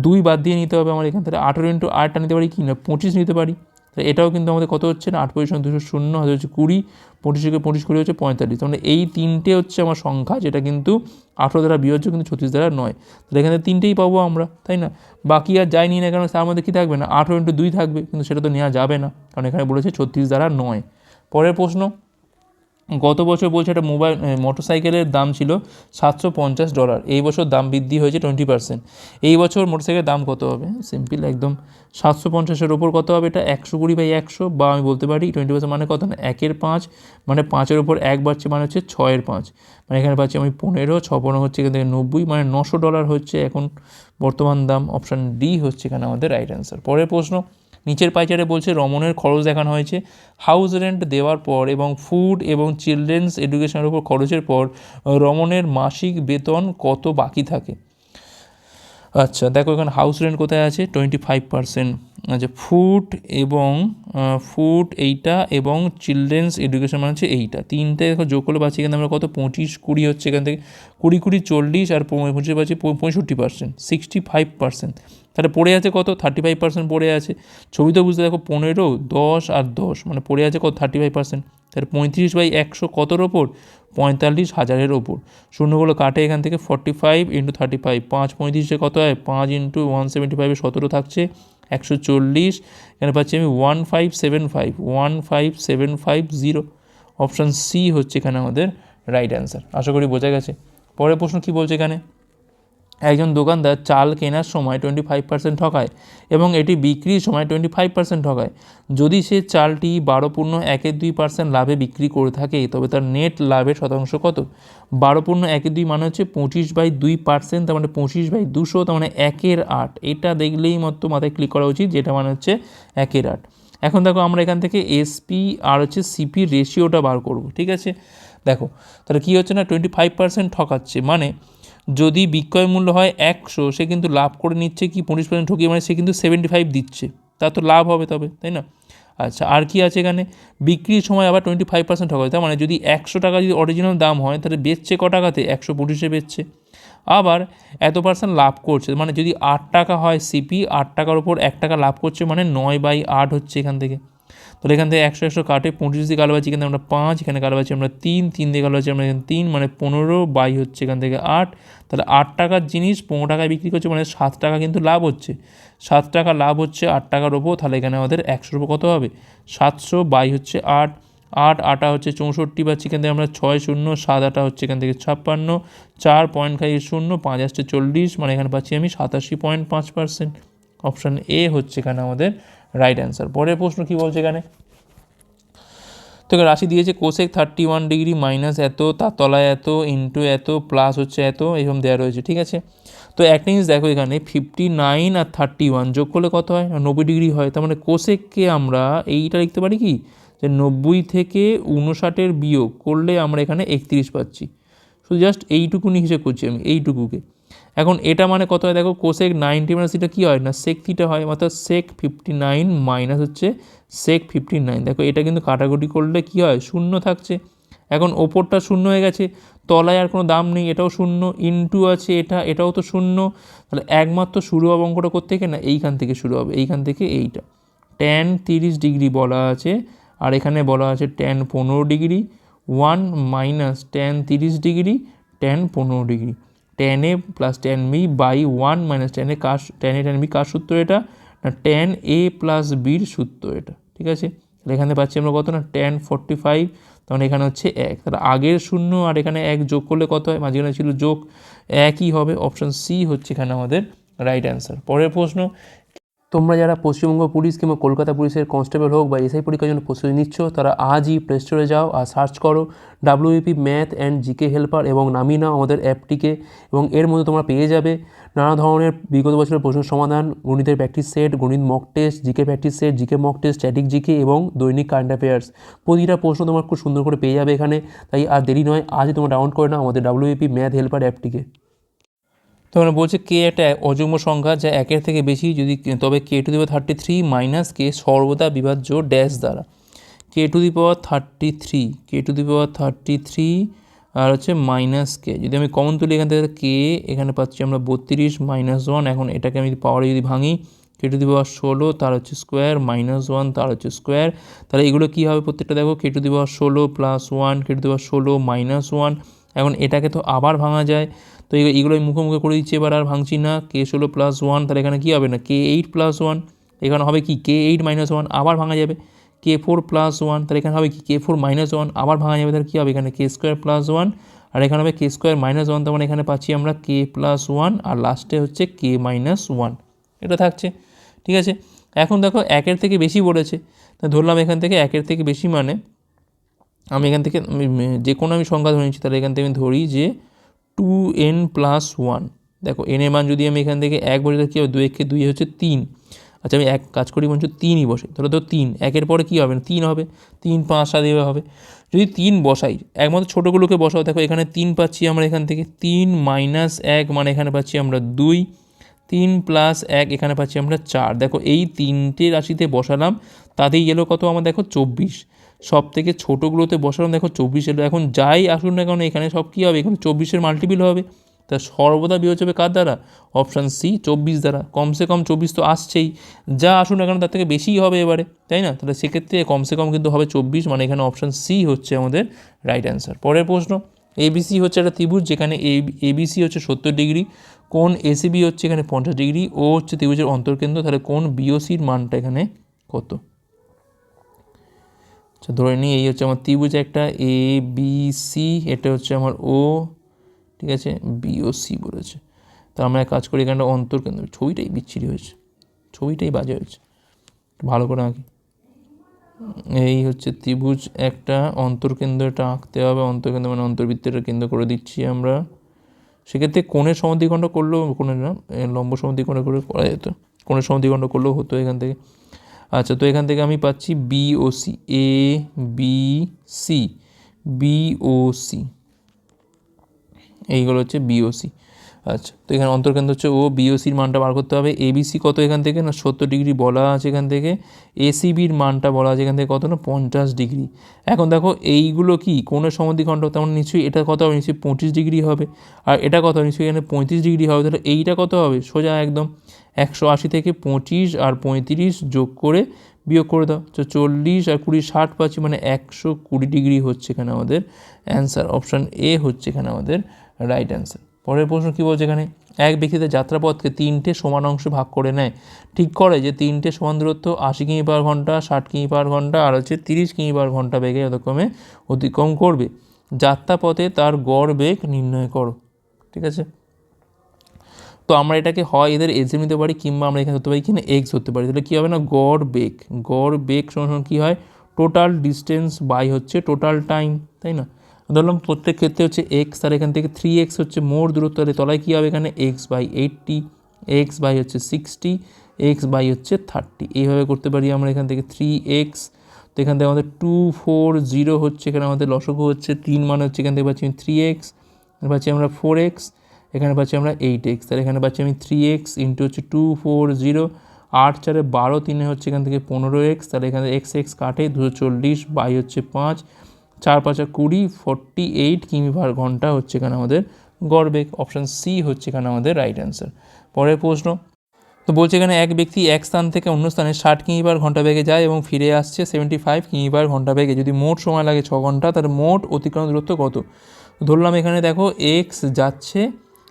দুই বাদ দিয়ে নিতে হবে আমার এখান থেকে। আঠেরো ইন্টু আটটা নিতে পারি কি? না, পঁচিশ নিতে পারি। তাহলে এটাও কিন্তু আমাদের কত হচ্ছে না? আট পজিশন দুশো শূন্য হাতে হচ্ছে কুড়ি, পঁচিশকে পঁচিশ কুড়ি হচ্ছে পঁয়তাল্লিশ। মানে এই তিনটে হচ্ছে আমার সংখ্যা, যেটা কিন্তু আঠেরো দ্বারা বিয়োজ্য কিন্তু ছত্রিশ দ্বারা নয়। তাহলে এখানে তিনটেই পাবো আমরা, তাই না? বাকি আর যাই নিই না কেন, তার মধ্যে কী থাকবে না? আঠেরো ইন্টু দুই থাকবে, কিন্তু সেটা তো নেওয়া যাবে না, কারণ এখানে বলেছে ছত্রিশ দ্বারা নয়। পরের প্রশ্ন গত বছর বলছে একটা মোবাইল মোটরসাইকেলের দাম ছিল সাতশো পঞ্চাশ ডলার। এই বছর দাম বৃদ্ধি হয়েছে টোয়েন্টি পার্সেন্ট। এই বছর মোটরসাইকেলের দাম কত হবে? সিম্পল, একদম সাতশো পঞ্চাশের ওপর কত হবে? এটা একশো কুড়ি বাই একশো বা আমি বলতে পারি টোয়েন্টি পার্সেন্ট মানে কত? না, একের পাঁচ মানে পাঁচের ওপর এক বাড়ছে মানে হচ্ছে ছয়ের পাঁচ। মানে এখানে পাচ্ছি আমি পনেরো ছ পনেরো হচ্ছে এখান থেকে নব্বই মানে নশো ডলার হচ্ছে এখন বর্তমান দাম। অপশান ডি হচ্ছে এখানে আমাদের রাইট অ্যান্সার পরের প্রশ্ন নিচের পাইচারে বলছে রমনের খরচ দেখানো হয়েছে। হাউস রেন্ট দেওয়ার পর এবং ফুড এবং চিলড্রেন্স এডুকেশনের উপর খরচের পর রমনের মাসিক বেতন কত বাকি থাকে? আচ্ছা দেখো এখানে হাউস রেন্ট কোথায় আছে? টোয়েন্টি ফাইভ পার্সেন্ট আচ্ছা ফুড এবং ফুড এইটা এবং চিলড্রেন্স এডুকেশন মানে হচ্ছে এইটা। তিনটে দেখো যোগ করলে পাচ্ছি এখানে আমরা কত? পঁচিশ, কুড়ি হচ্ছে এখান থেকে। কুড়ি কুড়ি, চল্লিশ আর পঁচিশ পাচ্ছি পঁয়ষট্টি পার্সেন্ট সিক্সটি ফাইভ পার্সেন্ট তাহলে পড়ে আছে কত? থার্টি ফাইভ পার্সেন্ট পড়ে আছে। ছবিতে বুঝতে দেখো, পনেরো, দশ আর দশ মানে পড়ে আছে কত? থার্টি ফাইভ পার্সেন্ট তাহলে পঁয়ত্রিশ বাই একশো কতর ওপর? পঁয়তাল্লিশ হাজারের ওপর। শূন্যগুলো কাটে এখান থেকে forty five into thirty five পাঁচ পঁয়ত্রিশে কত হয়? পাঁচ ইন্টু ওয়ান সেভেন্টি ফাইভে সতেরো থাকছে। একশো চল্লিশ, এখানে পাচ্ছি আমি one five seven five one five seven five zero option C হচ্ছে এখানে আমাদের রাইট অ্যান্সার আশা করি বোঝা গেছে। পরের প্রশ্ন কী বলছে এখানে? একজন দোকানদার চাল কেনার সময় টোয়েন্টি ফাইভ পার্সেন্ট ঠকায় এবং এটি বিক্রির সময় টোয়েন্টি ফাইভ পার্সেন্ট ঠকায়। যদি সে চালটি বারো পূর্ণ একের দুই পার্সেন্ট লাভে বিক্রি করে থাকে, তবে তার নেট লাভের শতাংশ কত? বারো পূর্ণ একের দুই মানে হচ্ছে পঁচিশ বাই দুই পার্সেন্ট তার মানে পঁচিশ বাই দুশো, তার মানে একের আট। এটা দেখলেই মতো মাথায় ক্লিক করা উচিত, যেটা মানে হচ্ছে একের আট। এখন দেখো আমরা এখান থেকে এসপি আর হচ্ছে সিপি রেশিওটা বার করব, ঠিক আছে? দেখো, তাহলে কী হচ্ছে না? টোয়েন্টি ফাইভ পার্সেন্ট ঠকাচ্ছে মানে যদি বিক্রয় মূল্য হয় একশো, সে কিন্তু লাভ করে নিচ্ছে কি পঁচিশ পার্সেন্ট ঠকিয়ে মানে সে কিন্তু সেভেন্টি ফাইভ দিচ্ছে। তার তো লাভ হবে তবে, তাই না? আচ্ছা আর কি আছে এখানে? বিক্রির সময় আবার টোয়েন্টি ফাইভ পার্সেন্ট ঠকাবে তার মানে যদি একশো টাকা যদি অরিজিনাল দাম হয়, তাহলে বেচছে ক টাকাতে? একশো পঁচিশে বেচছে। আবার এত পার্সেন্ট লাভ করছে মানে যদি আট টাকা হয় সিপি আট টাকার ওপর এক টাকা লাভ করছে মানে নয় বাই আট হচ্ছে এখান থেকে। তাহলে এখান থেকে একশো একশো কাটে, পঁচিশ দিয়ে কালো পাচ্ছি এখানে আমরা পাঁচ, এখানে কালো পাচ্ছি আমরা তিন তিন দিয়ে কালো পাচ্ছি আমরা এখানে তিন মানে পনেরো বাই হচ্ছে এখান থেকে আট। তাহলে আট টাকার জিনিস পনেরো টাকায় বিক্রি করছে মানে সাত টাকা কিন্তু লাভ হচ্ছে। সাত টাকা লাভ হচ্ছে আট টাকার ওপর, তাহলে এখানে আমাদের একশোর ওপর কত হবে? সাতশো বাই হচ্ছে আট। আট আটা হচ্ছে চৌষট্টি পাচ্ছি এখান থেকে আমরা ছয় শূন্য, সাত আটা হচ্ছে এখান থেকে ছাপ্পান্ন। চার পয়েন্ট খাই শূন্য, পাঁচ আসছে চল্লিশ মানে এখানে পাচ্ছি আমি সাতাশি পয়েন্ট পাঁচ পার্সেন্ট। অপশান এ হচ্ছে এখানে আমাদের রাইট অ্যান্সার পরের প্রশ্ন কী বলছে এখানে? তো রাশি দিয়েছে cosec thirty one degree minus এত, তার তলায় এত ইন্টু এত প্লাস হচ্ছে এত, এরকম দেওয়া রয়েছে, ঠিক আছে? তো একটা জিনিস দেখো এখানে ফিফটি নাইন আর থার্টি ওয়ান যোগ করলে কত হয়? নব্বই ডিগ্রি হয়। তার মানে কোসেককে আমরা এইটা লিখতে পারি কি? যে নব্বই থেকে উনষাটের বিয়োগ করলে আমরা এখানে একত্রিশ পাচ্ছি। শুধু জাস্ট এইটুকুনি হিসেব করছি আমি, এইটুকুকে। এখন এটা মানে কত হয়? দেখো কোসেক নাইনটি মাইনাস এটা কী হয়? না সেক থিটা হয়, অর্থাৎ সেক ফিফটি নাইন মাইনাস হচ্ছে সেক ফিফটি নাইন দেখো, এটা কিন্তু কাটাকুটি করলে কী হয়? শূন্য থাকছে। এখন ওপরটা শূন্য হয়ে গেছে, তলায় আর কোনো দাম নেই, এটাও শূন্য ইনটু আছে এটা, এটাও তো শূন্য। তাহলে একমাত্র শুরু হবে অঙ্কটা করতে থেকে না, এইখান থেকে শুরু হবে, এইখান থেকে এইটা। ট্যান তিরিশ ডিগ্রি বলা আছে, আর এখানে বলা আছে ট্যান পনেরো ডিগ্রি। ওয়ান মাইনাস ট্যান তিরিশ ডিগ্রি ট্যান পনেরো degree. Tan a plus tan b by one minus tan a car tan a tan b কার সূত্র এটা? না টেন এ প্লাস বির সূত্র এটা, ঠিক আছে? তাহলে এখানে পাচ্ছি আমরা কত না? টেন ফোরটি ফাইভ তখন এখানে হচ্ছে এক। তাহলে আগের শূন্য আর এখানে এক যোগ করলে কত হয়? মাঝখানে ছিল যোগ, একই হবে। অপশান সি হচ্ছে এখানে আমাদের রাইট অ্যান্সার পরের প্রশ্ন তোমরা যারা পশ্চিমবঙ্গ পুলিশ কিংবা কলকাতা পুলিশের কনস্টেবল হোক বা এসআই পরীক্ষার জন্য প্রস্তুতি নিচ্ছ, তারা আজই প্লে স্টোরে যাও আর সার্চ করো WP math and GK helper এবং নামিয়ে নাও আমাদের অ্যাপটিকে এবং এর মধ্যে তোমরা পেয়ে যাবে নানা ধরনের বিগত বছরের প্রশ্ন সমাধান, গণিতের প্র্যাকটিস সেট গণিত mock test GK practice set GK mock test static GK এবং দৈনিক কারেন্ট অ্যাফেয়ার্স প্রতিটা প্রশ্ন তোমার খুব সুন্দর করে পেয়ে যাবে এখানে, তাই আর দেরি নয়, আজই তোমরা ডাউনলোড করে নাও আমাদের ডাব্লিউপি ম্যাথ হেল্পার অ্যাপটিকে। তো আমরা বলছে কে একটা অযুগ্ম সংখ্যা যা একের থেকে বেশি যদি তবে k to the power thirty three minus k সর্বদা বিভাজ্য ড্যাশ দ্বারা। K to the power thirty three k to the power thirty three আর হচ্ছে মাইনাস কে যদি আমি কমন তুলি এখান থেকে কে এখানে পাচ্ছি আমরা বত্রিশ মাইনাস ওয়ান এখন এটাকে আমি পাওয়ারে যদি ভাঙি কে টু দি পাওয়ার ষোলো, তার হচ্ছে স্কোয়ার মাইনাস ওয়ান তার হচ্ছে স্কোয়ার তাহলে এগুলো কী হবে প্রত্যেকটা দেখো কে টু দি পাওয়ার ষোলো plus one k to the power ষোলো মাইনাস ওয়ান এখন এটাকে তো আবার ভাঙা যায়। তো এগুলোই মুখে মুখে করে দিচ্ছি, এবার আর ভাঙছি না। কে ষোলো প্লাস ওয়ান তাহলে এখানে কী হবে না? কে এইট প্লাস ওয়ান এখানে হবে কি? কে এইট মাইনাস ওয়ান আবার ভাঙা যাবে। কে ফোর প্লাস ওয়ান তাহলে এখানে হবে কি? কে ফোর মাইনাস ওয়ান আবার ভাঙা যাবে, তাহলে কী হবে এখানে? কে স্কোয়ার প্লাস ওয়ান আর এখানে হবে কে স্কোয়ার মাইনাস ওয়ান তার মানে এখানে পাচ্ছি আমরা কে প্লাস ওয়ান আর লাস্টে হচ্ছে কে মাইনাস ওয়ান এটা থাকছে, ঠিক আছে? এখন দেখো একের থেকে বেশি বলেছে। তা ধরলাম এখান থেকে একের থেকে বেশি মানে আমি এখান থেকে যে কোনো আমি সংখ্যা ধরে নিচ্ছি, তাহলে এখান থেকে আমি ধরি যে টু এন প্লাস ওয়ান দেখো এন এর মান যদি আমি এখান থেকে এক বসে কী হবে একে দুই হচ্ছে তিন। আচ্ছা আমি এক কাজ করি বলছি তিনই বসে। তাহলে তো তিন, একের পরে কী হবে তিন হবে। তিন পাঁচ সাত এভাবে হবে। যদি তিন বসাই, একমাত্র ছোটোগুলোকে বসাও, দেখো এখানে তিন পাচ্ছি আমরা এখান থেকে। তিন মাইনাস এক মানে এখানে পাচ্ছি আমরা দুই। তিন প্লাস এক এখানে পাচ্ছি আমরা চার। দেখো, এই তিনটে রাশিতে বসালাম, তাতেই এলো কত? আমার দেখো চব্বিশ। সব থেকে ছোটোগুলোতে বসালাম, দেখো চব্বিশ এলো। এখন যাই আসুন না কারণ এখানে সব কী হবে? এখানে চব্বিশের মাল্টিপিল হবে। তা সর্বদা বিয়োগ হবে কার দ্বারা? অপশান সি চব্বিশ দ্বারা। কমসে কম চব্বিশ তো আসছেই। যা আসুন না কারণ তার থেকে বেশিই হবে এবারে, তাই না? তাহলে সেক্ষেত্রে কমসে কম কিন্তু হবে চব্বিশ মানে এখানে অপশান সি হচ্ছে আমাদের রাইট অ্যান্সার পরের প্রশ্ন এবিসি হচ্ছে একটা ত্রিভুজ, যেখানে এবিসি হচ্ছে সত্তর ডিগ্রি, কোন এসিবি হচ্ছে এখানে পঞ্চাশ ডিগ্রি, ও হচ্ছে ত্রিভুজের অন্তর্কেন্দ্র, তাহলে কোন বিওসির মানটা এখানে কত? আচ্ছা ধরে নিই, এই হচ্ছে আমার ত্রিভুজ একটা এ বি সি এটা হচ্ছে আমার ও ঠিক আছে? বি ও সি বলেছে। তো আমরা কাজ করি, এখানটা অন্তর্কেন্দ্র ছবিটাই বিচ্ছিরি হয়েছে, ছবিটাই বাজে হয়েছে। ভালো করে আঁকি। এই হচ্ছে ত্রিভুজ একটা অন্তর্কেন্দ্রটা আঁকতে হবে অন্তর্কেন্দ্র মানে অন্তর্বৃত্তটা কেন্দ্র করে দিচ্ছি আমরা। সেক্ষেত্রে কোণের সমদ্বিখণ্ড করলেও, কোণের না লম্ব সমদ্বিখণ্ড করে করা যেত, কোণের সমদ্বিখণ্ড করলেও হতো এখান থেকে। আচ্ছা তো এখান থেকে আমি পাচ্ছি B O C A B C B O C এইগুলো হচ্ছে বিওসি আচ্ছা তো এখানে অন্তর্কেন্দ্র হচ্ছে ও বিওসির মানটা বার করতে হবে। এবিসি কত এখান থেকে? না, সত্তর ডিগ্রি বলা আছে এখান থেকে। এসিবির মানটা বলা আছে এখান থেকে কত? না, পঞ্চাশ ডিগ্রি। এখন দেখো, এইগুলো কি? কোণের সমদ্বিখণ্ড তেমন নিশ্চয়ই, এটা কত হবে? নিশ্চয়ই পঁচিশ ডিগ্রি হবে। আর এটা কত? নিশ্চয়ই এখানে পঁয়ত্রিশ ডিগ্রি হবে। তাহলে এইটা কত হবে? সোজা একদম। একশো আশি থেকে পঁচিশ আর পঁয়ত্রিশ যোগ করে বিয়োগ করে দাও। তো চল্লিশ আর কুড়ি, ষাট পাচ্ছি মানে একশো কুড়ি ডিগ্রি হচ্ছে এখানে আমাদের অ্যান্সার। অপশান এ হচ্ছে এখানে আমাদের রাইট অ্যান্সার। পরের প্রশ্ন কী বলছে এখানে? এক ব্যক্তিতে যাত্রাপথকে তিনটে সমান অংশে ভাগ করে নেয়। ঠিক করে যে তিনটে সমান দূরত্ব আশি কিমি পার ঘণ্টা, ষাট কিমি পার ঘণ্টা আর হচ্ছে তিরিশ কিমি পার ঘণ্টা বেগে যথাক্রমে অতিক্রম করবে। যাত্রাপথে তার গড় বেগ নির্ণয় করো। ঠিক আছে? তো আমরা এটাকে হয় এদের এজে নিতে পারি কিংবা আমরা এখানে ধরতে পারি কিনা এক্স ধরতে পারি। তাহলে কী হবে না? গড় বেগ। গড় বেগ সমান কী হয়? টোটাল ডিস্টেন্স বাই হচ্ছে টোটাল টাইম তাই না? ধরলাম প্রত্যেক ক্ষেত্রে হচ্ছে এক্স তার এখান থেকে থ্রি এক্স হচ্ছে মোর দূরত্ব। তলায় কী হবে এখানে? X by eighty x by হচ্ছে সিক্সটি এক্স বাই হচ্ছে থার্টি এইভাবে করতে পারি আমরা এখান থেকে থ্রি এক্স তো এখান থেকে আমাদের টু ফোর জিরো হচ্ছে, এখানে আমাদের লসগু হচ্ছে, তিন মানে হচ্ছে এখান থেকে পাচ্ছি থ্রি এক্স পাচ্ছি আমরা ফোর এক্স এখানে পাচ্ছি আমরা এইট এক্স তাহলে এখানে পাচ্ছি আমি থ্রি এক্স ইন্টু হচ্ছে টু ফোর জিরো আট চারে বারো তিনে হচ্ছে এখান থেকে পনেরো এক্স তাহলে এখানে এক্স এক্স কাটে দুশো চল্লিশ বাই হচ্ছে পাঁচ, চার পাঁচা কুড়ি ফর্টি এইট কিমি পার ঘণ্টা হচ্ছে এখানে আমাদের গড় বেগ অপশান সি হচ্ছে এখানে আমাদের রাইট অ্যান্সার পরের প্রশ্ন, তো বলছে এখানে এক ব্যক্তি এক স্থান থেকে অন্য স্থানে ষাট কিমি পার ঘণ্টা বেগে যায় এবং ফিরে আসছে সেভেন্টি ফাইভ কিমি পার ঘণ্টা বেগে। যদি মোট সময় লাগে ছ ঘণ্টা তার মোট অতিক্রম দূরত্ব কত? ধরলাম এখানে দেখো এক্স যাচ্ছে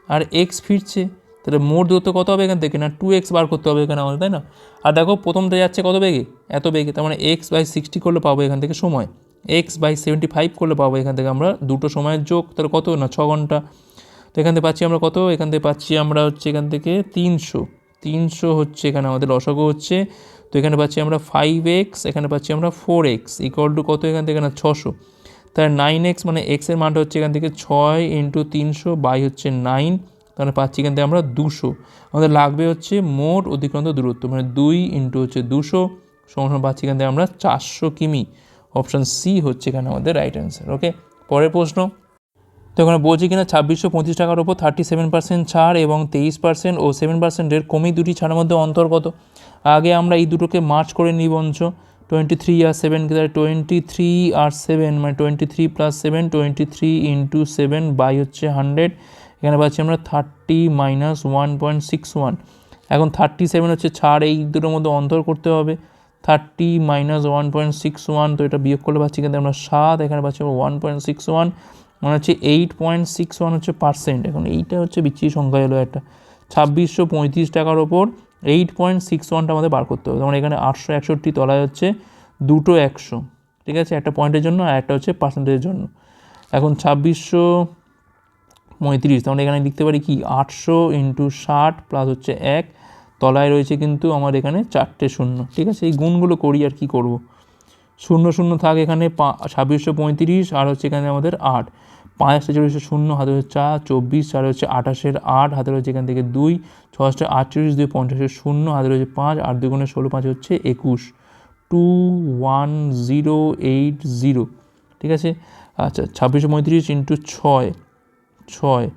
আর এক্স ফিরছে, তাহলে মোট দূরত্ব কত হবে এখান থেকে? না টু এক্স বার করতে হবে এখানে আমাদের, তাই না? আর দেখো প্রথমটা যাচ্ছে কত বেগে? এত বেগে, তার মানে এক্স বাই সিক্সটি করলে পাবো এখান থেকে সময়। এক্স বাই সেভেন্টি ফাইভ করলে পাবো এখান থেকে আমরা দুটো সময়ের যোগ, তাহলে কত? না, ছ ঘণ্টা। তো এখান থেকে পাচ্ছি আমরা কত? এখান থেকে পাচ্ছি আমরা হচ্ছে এখান থেকে তিনশো। তিনশো হচ্ছে এখানে আমাদের লসগো হচ্ছে। তো এখানে পাচ্ছি আমরা ফাইভ এক্স এখানে পাচ্ছি আমরা ফোর এক্স ইকুয়াল টু কত এখান থেকে? না, ছশো। তাহলে নাইন এক্স মানে এক্সের মানটা হচ্ছে এখান থেকে ছয় ইন্টু তিনশো বাই হচ্ছে নাইন তাহলে পাচ্ছি এখান থেকে আমরা দুশো। আমাদের লাগবে হচ্ছে মোট অতিক্রান্ত দূরত্ব মানে দুই ইন্টু হচ্ছে দুশো, সমান পাচ্ছি এখান থেকে আমরা চারশো কিমি। অপশান সি হচ্ছে এখানে আমাদের রাইট অ্যান্সার ওকে পরের প্রশ্ন, তো এখানে বলছি কিনা ছাব্বিশশো পঁচিশ টাকার ওপর থার্টি সেভেন পার্সেন্ট ছাড় এবং তেইশ পার্সেন্ট ও সেভেন পার্সেন্টের কমি দুটি ছাড়ের মধ্যে অন্তর্গত। আগে আমরা এই দুটোকে মার্চ করে নিই বঞ্চ টোয়েন্টি থ্রি আর সেভেন টোয়েন্টি থ্রি আর সেভেন মানে twenty three plus seven twenty three into seven by হচ্ছে হান্ড্রেড এখানে পাচ্ছি আমরা thirty minus one point six one এখন থার্টি সেভেন হচ্ছে ছাড়, এই দুটোর মধ্যে অন্তর করতে হবে। Thirty minus one point six one তো এটা বিয়োগ করলে পাচ্ছি কিন্তু আমরা সাত, এখানে পাচ্ছি ওয়ান পয়েন্ট সিক্স ওয়ান মানে হচ্ছে এইট পয়েন্ট সিক্স ওয়ান হচ্ছে পার্সেন্ট এখন এইটা হচ্ছে বিচ্ছিরি সংখ্যা এলো একটা। ছাব্বিশশো পঁয়ত্রিশ টাকার ওপর এইট পয়েন্ট সিক্স ওয়ানটা আমাদের বার করতে হবে। যেমন এখানে আটশো একষট্টি তলায় হচ্ছে দুটো একশো, ঠিক আছে? একটা পয়েন্টের জন্য আর একটা হচ্ছে পার্সেন্টেজের জন্য। এখন ছাব্বিশশো পঁয়ত্রিশ তাহলে এখানে লিখতে পারি কি? আটশো ইন্টু ষাট প্লাস হচ্ছে এক, তলায় রয়েছে কিন্তু আমার এখানে চারটে শূন্য, ঠিক আছে? এই গুণগুলো করি আর কি করব? শূন্য শূন্য থাক এখানে পা, ছাব্বিশশো পঁয়ত্রিশ আর হচ্ছে এখানে আমাদের আট। পাঁচ চল্লিশশো শূন্য, হাতে হচ্ছে চার, চব্বিশ, চার হচ্ছে আঠাশের আট, হাতে রয়েছে এখান থেকে দুই ছশো আটচল্লিশ, দুই পঞ্চাশের শূন্য, হাতে রয়েছে পাঁচ, আট দুগুণে ষোলো, পাঁচ হচ্ছে একুশ। Two one zero eight zero. ঠিক আছে? আচ্ছা ছাব্বিশশো পঁয়ত্রিশ ইন্টু ছয় ছয়।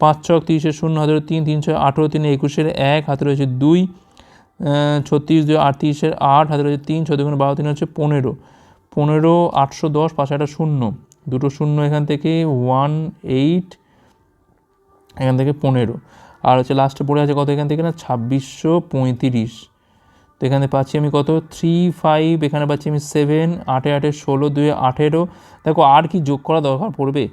পাঁচ ছক তিরিশের শূন্য, হাতে রয়েছে তিন তিন ছয়, আঠেরো, তিনে একুশের এক, হাতে রয়েছে দুই ছত্রিশ, দুই আটত্রিশের আট, হাতে রয়েছে তিন, ছয় দুগুণে বারো, তিন হচ্ছে পনেরো। পনেরো, আটশো দশ, পাঁচ একটা শূন্য। দুটো শূন্য এখান থেকে ওয়ান এইট এখান থেকে পনেরো। আর হচ্ছে লাস্টে পড়ে আছে কত এখান থেকে না? ছাব্বিশশো পঁয়ত্রিশ। তো এখানে পাচ্ছি আমি কত? থ্রি ফাইভ এখানে পাচ্ছি আমি সেভেন আটে আটে ষোলো, দুয়ে আঠেরো। দেখো আর কি যোগ করা দরকার পড়বে।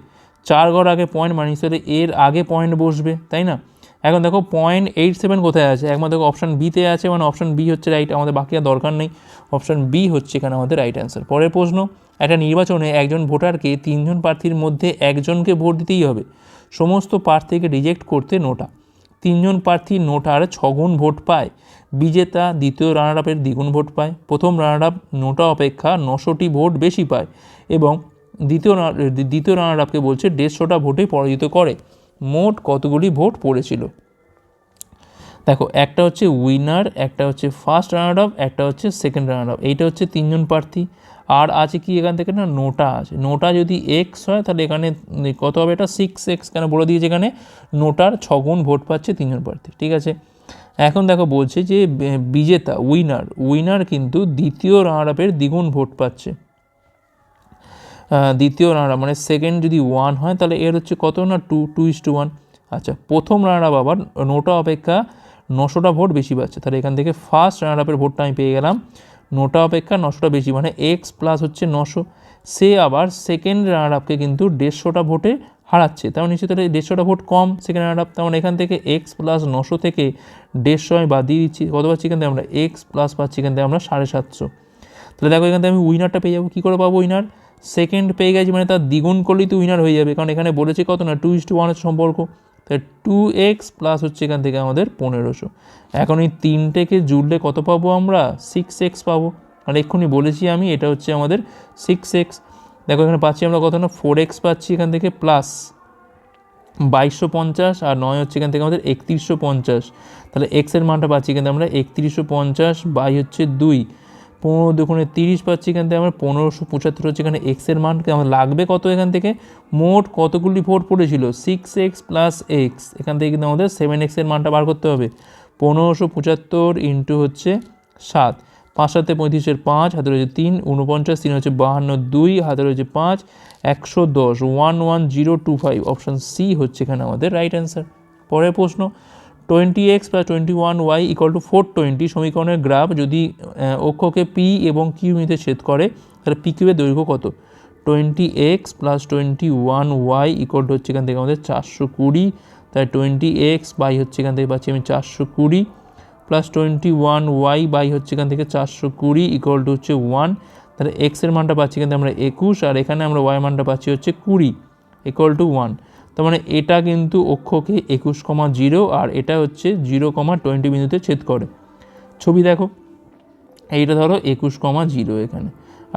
চার ঘর আগে পয়েন্ট মানে এর আগে পয়েন্ট বসবে, তাই না? এখন দেখো পয়েন্ট এইট সেভেন কোথায় আছে? একমাত্র দেখো অপশান বিতে আছে মানে অপশান বি হচ্ছে রাইট আমাদের বাকি আর দরকার নেই। অপশান বি হচ্ছে এখানে আমাদের রাইট অ্যান্সার পরের প্রশ্ন, একটা নির্বাচনে একজন ভোটারকে তিনজন প্রার্থীর মধ্যে একজনকে ভোট দিতেই হবে। সমস্ত প্রার্থীকে রিজেক্ট করতে নোটা। তিনজন প্রার্থী নোটার ছগুণ ভোট পায়। বিজেতা দ্বিতীয় রানার আপের দ্বিগুণ ভোট পায়। প্রথম রানার আপ নোটা অপেক্ষা নশোটি ভোট বেশি পায় এবং দ্বিতীয় দ্বিতীয় রানার আপকে বলছে দেড়শোটা ভোটে পরাজিত করে। মোট কতগুলি ভোট পড়েছিল? দেখো, একটা হচ্ছে উইনার একটা হচ্ছে ফার্স্ট রানার আপ একটা হচ্ছে সেকেন্ড রানার আপ এইটা হচ্ছে তিনজন প্রার্থী। আর আছে কি এখান থেকে না? নোটা আছে। নোটা যদি এক্স হয়, তাহলে এখানে কত হবে? এটা সিক্স এক্স কেন? বলে দিয়েছে এখানে। নোটার ছগুণ ভোট পাচ্ছে তিনজন প্রার্থী। ঠিক আছে? এখন দেখো, বলছে যে বিজেতা উইনার উইনার কিন্তু দ্বিতীয় রানার আপের দ্বিগুণ ভোট পাচ্ছে। দ্বিতীয় রানার মানে সেকেন্ড যদি ওয়ান হয়, তাহলে এর হচ্ছে কত না? Two two is two one আচ্ছা প্রথম রানার আপ আবার নোটা অপেক্ষা নশোটা ভোট বেশি পাচ্ছে। তাহলে এখান থেকে ফার্স্ট রানার আপের ভোটটা আমি পেয়ে গেলাম। নোটা অপেক্ষা নশোটা বেশি মানে এক্স প্লাস হচ্ছে নশো। সে আবার সেকেন্ড রানার আপকে কিন্তু দেড়শোটা ভোটে হারাচ্ছে। তার নিশ্চয়ই তাহলে দেড়শোটা ভোট কম সেকেন্ড রানার আপ তেমন এখান থেকে এক্স প্লাস নশো থেকে দেড়শো আমি বাদ দিয়ে দিচ্ছি। কত পাচ্ছি এখান থেকে আমরা? এক্স প্লাস পাচ্ছি এখান থেকে আমরা সাড়ে সাতশো। তাহলে দেখো এখান থেকে আমি উইনারটা পেয়ে যাব। কী করে পাবো উইনার সেকেন্ড পেয়ে গেছি মানে তার দ্বিগুণ করলেই তো উইনার হয়ে যাবে। কারণ এখানে বলেছে কত না? টু ইস টু ওয়ানের সম্পর্ক। তাই টু এক্স প্লাস হচ্ছে এখান থেকে আমাদের পনেরোশো। এখন এই তিনটেকে জুড়লে কত পাবো আমরা? সিক্স এক্স পাবো। আর এক্ষুনি বলেছি আমি, এটা হচ্ছে আমাদের সিক্স এক্স দেখো এখানে পাচ্ছি আমরা কত না? ফোর এক্স পাচ্ছি এখান থেকে প্লাস বাইশশো পঞ্চাশ আর নয় হচ্ছে এখান থেকে আমাদের একত্রিশশো পঞ্চাশ। তাহলে এক্সের মানটা পাচ্ছি থেকে আমরা একত্রিশশো পঞ্চাশ বাই হচ্ছে দুই। পনেরো দুগুণে তিরিশ পাচ্ছি এখান থেকে, আমরা পনেরোশো পঁচাত্তর হচ্ছে এখানে এক্সের মান আমার লাগবে কত এখান থেকে? মোট কতগুলি ভোট পড়েছিল? সিক্স এক্স প্লাস এক্স এখান থেকে কিন্তু আমাদের সেভেন এক্সের মানটা বার করতে হবে। পনেরোশো পঁচাত্তর ইন্টু হচ্ছে সাত, পাঁচ সাথে পঁয়ত্রিশের পাঁচ হাতে রয়েছে তিন উনপঞ্চাশ তিন হচ্ছে বাহান্ন, দুই হাতে রয়েছে পাঁচ, একশো দশ one one zero two five option C হচ্ছে এখানে আমাদের রাইট অ্যান্সার পরের প্রশ্ন twenty x plus twenty one y equal to four twenty সমীকরণের গ্রাফ যদি অক্ষকে পি এবং কিউ মিতে ছেদ করে, তাহলে পি কিউয়ের দৈর্ঘ্য কত? Twenty x plus twenty one y equal to হচ্ছে এখান থেকে আমাদের চারশো কুড়ি, তাই টোয়েন্টি এক্স বাই হচ্ছে এখান থেকে পাচ্ছি আমি চারশো কুড়ি plus twenty one y by হচ্ছে এখান থেকে চারশো কুড়ি ইকুয়াল টু হচ্ছে ওয়ান তাহলে এক্সের মানটা পাচ্ছি এখান থেকে আমরা একুশ, আর এখানে আমরা ওয়াই মানটা পাচ্ছি হচ্ছে কুড়ি ইকুয়াল টু ওয়ান তার মানে এটা কিন্তু অক্ষকে একুশ কমা জিরো আর এটা হচ্ছে জিরো কমা টোয়েন্টি বিন্দুতে ছেদ করে। ছবি দেখো, এইটা ধরো একুশ কমা জিরো এখানে,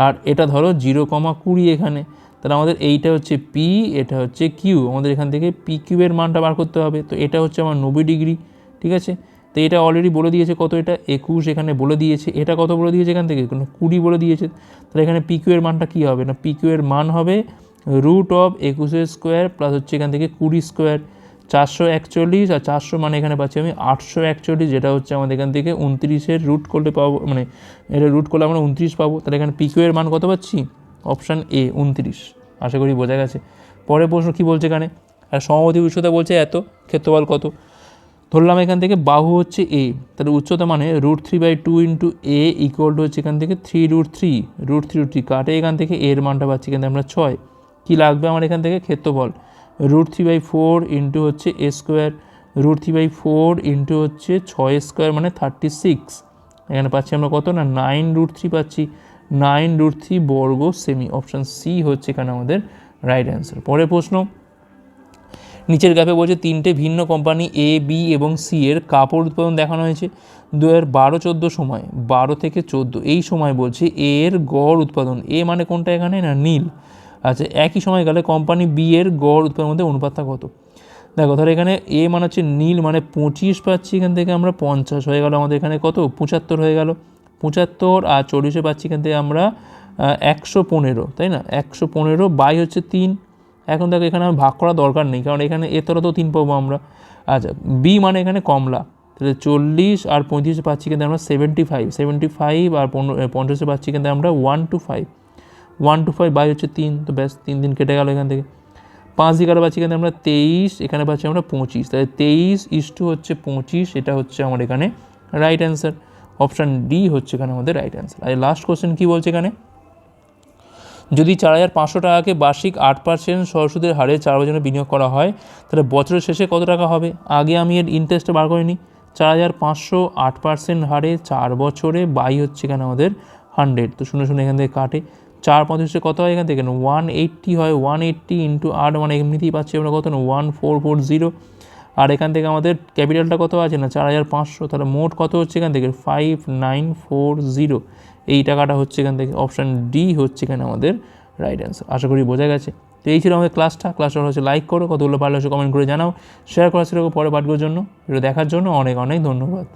আর এটা ধরো জিরো কমা কুড়ি এখানে। তাহলে আমাদের এইটা হচ্ছে পি এটা হচ্ছে কিউ আমাদের এখান থেকে পি কিউ এর মানটা বার করতে হবে। তো এটা হচ্ছে আমার নব্বই ডিগ্রি, ঠিক আছে? তো এটা অলরেডি বলে দিয়েছে কত এটা? একুশ এখানে বলে দিয়েছে। এটা কত বলে দিয়েছে এখান থেকে? কোনো কুড়ি বলে দিয়েছে। তাহলে এখানে পি কিউ এর মানটা কী হবে? না পি কিউ এর মান হবে রুট অফ একুশের স্কোয়ার প্লাস হচ্ছে এখান থেকে কুড়ি স্কোয়ার চারশো একচল্লিশ আর চারশো মানে এখানে পাচ্ছি আমি আটশো একচল্লিশ, যেটা হচ্ছে আমাদের এখান থেকে উনত্রিশের রুট করলে পাবো মানে এটা রুট করলে আমরা উনত্রিশ পাবো। তাহলে এখানে পিকিউ মান কত পাচ্ছি? অপশান এ উনত্রিশ। আশা করি বোঝা গেছে। পরের প্রশ্ন কী বলছে এখানে? আর সমাপতি উচ্চতা বলছে এত, ক্ষেত্রফল কত? ধরলাম এখান থেকে বাহু হচ্ছে এ তাহলে উচ্চতা মানে root three by two into a equal to হচ্ছে এখান থেকে three root three root three root three কাটে এখান থেকে এর মানটা পাচ্ছি থেকে আমরা ছয়। কী লাগবে আমার এখান থেকে? ক্ষেত্রফল। Root three by four into হচ্ছে a square. Root three by four into হচ্ছে ছয় স্কোয়ার মানে থার্টি সিক্স। এখানে পাচ্ছি আমরা কত? না, নাইন রুট থ্রি পাচ্ছি। নাইন রুট থ্রি বর্গ সেমি। অপশান সি হচ্ছে এখানে আমাদের রাইট অ্যান্সার। পরের প্রশ্ন। নিচের গ্রাফে বলছে তিনটে ভিন্ন কোম্পানি এ, বি এবং সি এর কাপড় উৎপাদন দেখানো হয়েছে দু হাজার বারো চোদ্দ সময়। বারো থেকে চোদ্দ। এই সময় বলছে এর গড় উৎপাদন। এ মানে কোনটা এখানে? না, নীল। আচ্ছা একই সময় গেলে কোম্পানি বি এর গড় উৎপাদনের মধ্যে অনুপাতটা কত? দেখো, তাহলে এখানে এ মানে হচ্ছে নীল মানে পঁচিশ পাচ্ছি এখান থেকে আমরা পঞ্চাশ হয়ে গেল। আমাদের এখানে কত? পঁচাত্তর হয়ে গেল। পঁচাত্তর আর চল্লিশে পাচ্ছি এখান থেকে আমরা একশো পনেরো, তাই না? একশো পনেরো বাই হচ্ছে তিন। এখন দেখো, এখানে আমার ভাগ করা দরকার নেই, কারণ এখানে এ তরা তো তিন পাবো আমরা। আচ্ছা বি মানে এখানে কমলা। তাহলে চল্লিশ আর পঁয়ত্রিশে পাচ্ছি কিন্তু আমরা সেভেন্টি ফাইভ সেভেন্টি ফাইভ আর পনেরো, পঞ্চাশে পাচ্ছি কিন্তু আমরা one two five one two five by হচ্ছে তিন, তো ব্যাস, তিন দিন কেটে গেল এখান থেকে। পাঁচ দিকে পাচ্ছি এখানে আমরা তেইশ, এখানে পাচ্ছি আমরা পঁচিশ। তাহলে তেইশ ইস টু হচ্ছে পঁচিশ, এটা হচ্ছে আমার এখানে রাইট অ্যান্সার অপশান ডি হচ্ছে এখানে আমাদের রাইট অ্যান্সার আর লাস্ট কোশ্চেন কী বলছে এখানে? যদি চার হাজার পাঁচশো টাকাকে বার্ষিক আট পার্সেন্ট সরস্বতীর হারে চার বছরে বিনিয়োগ করা হয়, তাহলে বছরের শেষে কত টাকা হবে? আগে আমি এর ইন্টারেস্টটা বার করিনি। চার হাজার পাঁচশো আট পার্সেন্ট হারে চার বছরে বাই হচ্ছে এখানে আমাদের হান্ড্রেড তো শুনে শুনে এখান থেকে কাটে। চার পঁচিশে কত হয় এখান থেকে? ওয়ান এইট্টি হয় ওয়ান এইট্টি ইন্টু আট মানে এমনিতেই পাচ্ছি আমরা কত? না ওয়ান ফোর ফোর জিরো আর এখান থেকে আমাদের ক্যাপিটালটা কত আছে? না, চার হাজার পাঁচশো। তাহলে মোট কত হচ্ছে এখান থেকে? ফাইভ নাইন ফোর জিরো এই টাকাটা হচ্ছে এখান থেকে অপশান ডি হচ্ছে এখানে আমাদের রাইট অ্যান্সার আশা করি বোঝা গেছে। তো এই ছিল আমাদের ক্লাসটা ক্লাসটা হচ্ছে লাইক করো। কতগুলো পারলে হচ্ছে কমেন্ট করে জানাও। শেয়ার করা ছিল পরে পাঠগুলোর জন্য। এটা দেখার জন্য অনেক অনেক ধন্যবাদ।